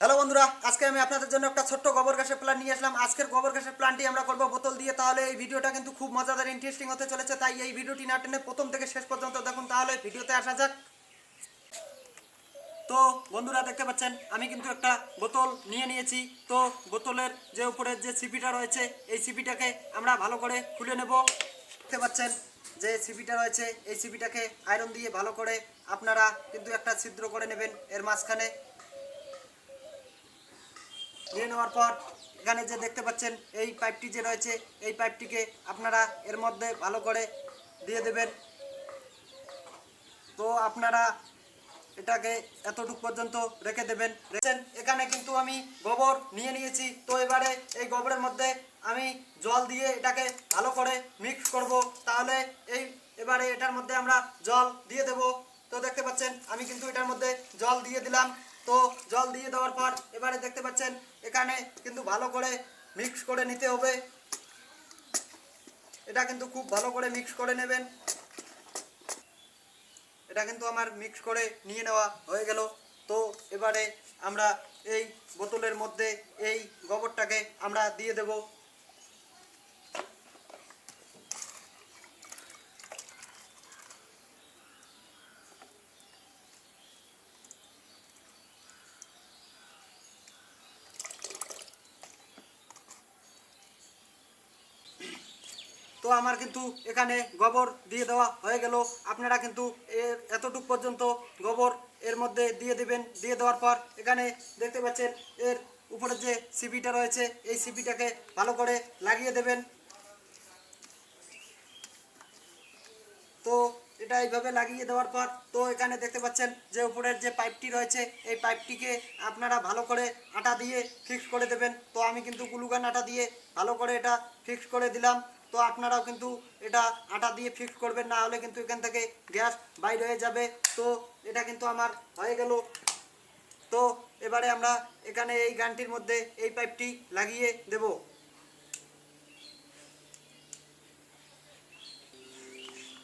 Hello বন্ধুরা, আজকে আমি আপনাদের জন্য একটা ছোট্ট গোবর গ্যাসের প্ল্যান নিয়ে আসলাম। আজকের গোবর গ্যাসের প্ল্যানটি আমরা করব বোতল দিয়ে, তাহলে এই ভিডিওটা কিন্তু খুব মজাদার ইন্টারেস্টিং হতে চলেছে। তাই এই ভিডিওটি না টেনে প্রথম থেকে শেষ পর্যন্ত দেখুন, তাহলে ভিডিওতে আসা যাক। তো বন্ধুরা, দেখতে পাচ্ছেন, আমি কিন্তু একটা বোতল নিয়ে নিয়েছি। তো বোতলের যে উপরের যে সিপিটা রয়েছে, এই সিপিটাকে আমরা ভালো করে খুলে নেব। দেখতে পাচ্ছেন যে সিপিটা রয়েছে, এই সিপিটাকে আয়রন দিয়ে ভালো করে আপনারা কিন্তু একটা ছিদ্র করে নেবেন এর মাঝখানে। নিয়ে নেওয়ার পর এখানে যে দেখতে পাচ্ছেন, এই পাইপটি যে রয়েছে, এই পাইপটিকে আপনারা এর মধ্যে ভালো করে দিয়ে দেবেন। তো আপনারা এটাকে এতটুকু পর্যন্ত রেখে দেবেন। এখানে কিন্তু আমি গোবর নিয়ে নিয়েছি। তো এবারে এই গোবরের মধ্যে আমি জল দিয়ে এটাকে ভালো করে মিক্স করব। তাহলে এই এবারে এটার মধ্যে আমরা জল দিয়ে দেব। তো দেখতে পাচ্ছেন, আমি কিন্তু এটার মধ্যে জল দিয়ে দিলাম। তো জল দিয়ে দেওয়ার পর এবারে দেখতে পাচ্ছেন, এখানে কিন্তু ভালো করে মিক্স করে নিতে হবে। এটা কিন্তু খুব ভালো করে মিক্স করে নেবেন। এটা কিন্তু আমার মিক্স করে নিয়ে নেওয়া হয়ে গেল। তো এবারে আমরা এই বোতলের মধ্যে এই গোবরটাকে আমরা দিয়ে দেব। তো আমার কিন্তু এখানে গোবর দিয়ে দেওয়া হয়ে গেল। আপনারা কিন্তু এর এতটুক পর্যন্ত গোবর এর মধ্যে দিয়ে দিবেন। দিয়ে দেওয়ার পর এখানে দেখতে পাচ্ছেন এর উপরে যে সিপিটা রয়েছে, এই সিপিটাকে ভালো করে লাগিয়ে দেবেন। তো এটা এইভাবে লাগিয়ে দেওয়ার পর তো এখানে দেখতে পাচ্ছেন যে উপরের যে পাইপটি রয়েছে, এই পাইপটিকে আপনারা ভালো করে আটা দিয়ে ফিক্স করে দেবেন। তো আমি কিন্তু গ্লুগান আটা দিয়ে ভালো করে এটা ফিক্স করে দিলাম। তো আপনারাও কিন্তু এটা আটা দিয়ে ফিক্স করবেন, না হলে কিন্তু এখান থেকে গ্যাস বাইর হয়ে যাবে। তো এটা কিন্তু আমার হয়ে গেল। তো এবারে আমরা এখানে এই গানটির মধ্যে এই পাইপটি লাগিয়ে দেবো।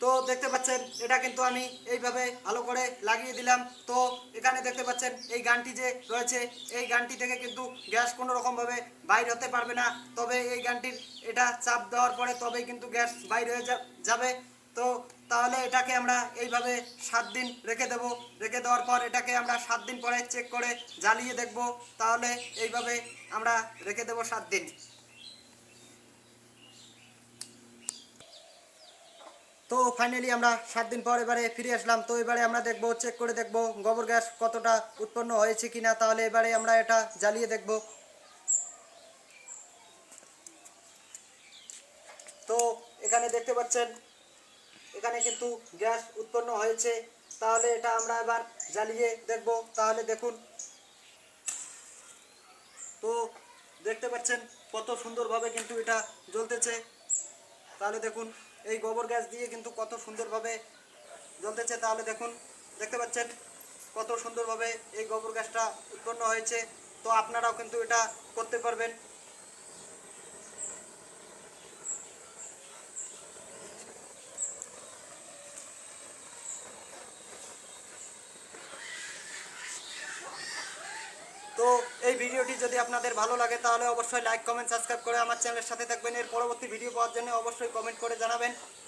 তো দেখতে পাচ্ছেন, এটা কিন্তু আমি এইভাবে ভালো করে লাগিয়ে দিলাম। তো এখানে দেখতে পাচ্ছেন, এই গানটি যে রয়েছে, এই গানটি থেকে কিন্তু গ্যাস কোনো রকমভাবে বাইর হতে পারবে না। তবে এই গানটির এটা চাপ দেওয়ার পরে তবেই কিন্তু গ্যাস বাইর হয়ে যাবে। তো তাহলে এটাকে আমরা এইভাবে সাত দিন রেখে দেব। রেখে দেওয়ার পর এটাকে আমরা সাত দিন পরে চেক করে জ্বালিয়ে দেখব। তাহলে এইভাবে আমরা রেখে দেব সাত দিন। তো ফাইনালি আমরা সাত দিন পর এবারে ফিরে আসলাম। তো এবারে আমরা দেখব চেক করে দেখব গোবর গ্যাস কতটা উৎপন্ন হয়েছে কিনা। তাহলে এবারে আমরা এটা জ্বালিয়ে দেখব। তো এখানে দেখতে পাচ্ছেন, এখানে কিন্তু গ্যাস উৎপন্ন হয়েছে। তাহলে এটা আমরা এবার জ্বালিয়ে দেখব। তাহলে দেখুন, তো দেখতে পাচ্ছেন কত সুন্দরভাবে কিন্তু এটা জ্বলতেছে। তাহলে দেখুন এই গোবর গ্যাস দিয়ে কিন্তু কত সুন্দরভাবে জ্বলতেছে তাহলে দেখুন, দেখতে পাচ্ছেন কত সুন্দরভাবে এই গোবর গ্যাসটা উৎপন্ন হয়েছে। তো আপনারাও কিন্তু এটা করতে পারবেন। তো এই ভিডিওটি যদি আপনাদের ভালো লাগে, তাহলে অবশ্যই লাইক কমেন্ট সাবস্ক্রাইব করে আমার চ্যানেলের সাথে থাকবেন। এর পরবর্তী ভিডিও পাওয়ার জন্য অবশ্যই কমেন্ট করে জানাবেন।